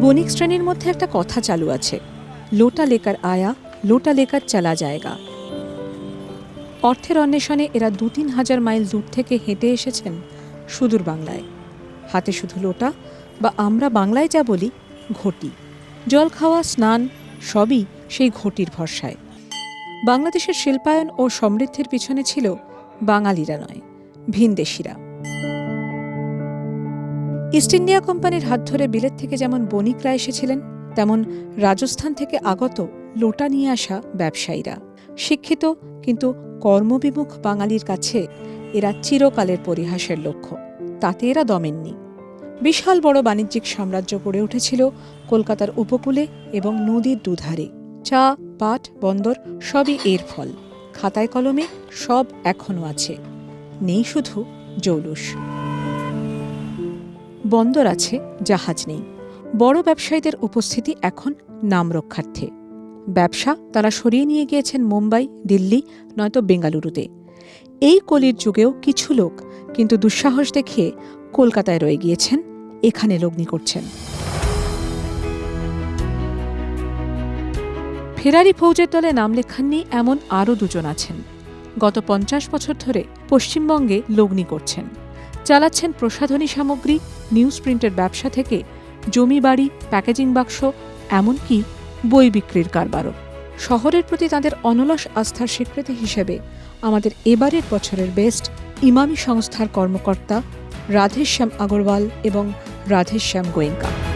বণিক শ্রেণির মধ্যে একটা কথা চালু আছে। লোটা লেকার আয়া, লোটা লেকার চালা জায়গা। অর্থের অন্বেষণে এরা দু তিন হাজার মাইল দূর থেকে হেঁটে এসেছেন সুদূর বাংলায়। হাতে শুধু লোটা বা আমরা বাংলায় যা বলি, ঘটি। জল খাওয়া, স্নান, সবই সেই ঘটির ভরসায়। বাংলাদেশের শিল্পায়ন ও সমৃদ্ধির পিছনে ছিল বাঙালিরা নয়, ভিনদেশিরা। ইস্ট ইন্ডিয়া কোম্পানির হাত ধরে বিলেত থেকে যেমন বণিকরা এসেছিলেন, তেমন রাজস্থান থেকে আগত লোটা নিয়ে আসা ব্যবসায়ীরা। শিক্ষিত কিন্তু কর্মবিমুখ বাঙালির কাছে এরা চিরকালের পরিহাসের লক্ষ্য। তাতে এরা দমেননি। বিশাল বড় বাণিজ্যিক সাম্রাজ্য গড়ে উঠেছিল কলকাতার উপকূলে এবং নদীর দুধারে। চা, পাট, বন্দর সবই এর ফল। খাতায় কলমে সব এখনও আছে। নেই শুধু জৌলুস। বন্দর আছে, জাহাজ নেই। বড় ব্যবসায়ীদের উপস্থিতি এখন নাম রক্ষার্থে। ব্যবসা তারা সরিয়ে নিয়ে গিয়েছেন মুম্বাই, দিল্লি, নয়তো বেঙ্গালুরুতে। এই কলির যুগেও কিছু লোক কিন্তু দুঃসাহস দেখিয়ে কলকাতায় রয়ে গিয়েছেন, এখানে লগ্নি করছেন। ফেরারি ফৌজের দলে নাম লেখাননি এমন আরও দুজন আছেন। গত পঞ্চাশ বছর ধরে পশ্চিমবঙ্গে লগ্নি করছেন। চালাচ্ছেন প্রসাধনী সামগ্রী নিউজ প্রিন্টের ব্যবসা থেকে, জমি বাড়ি প্যাকেজিং বাক্স, এমনকি বই বিক্রির কারবারও। শহরের প্রতি তাদের অনলস আস্থার স্বীকৃতি হিসেবে আমাদের এবারের বছরের বেস্ট ইমামি সংস্থার কর্মকর্তা রাধেশ্যাম আগরওয়াল এবং রাধেশ্যাম গোয়েঙ্কা।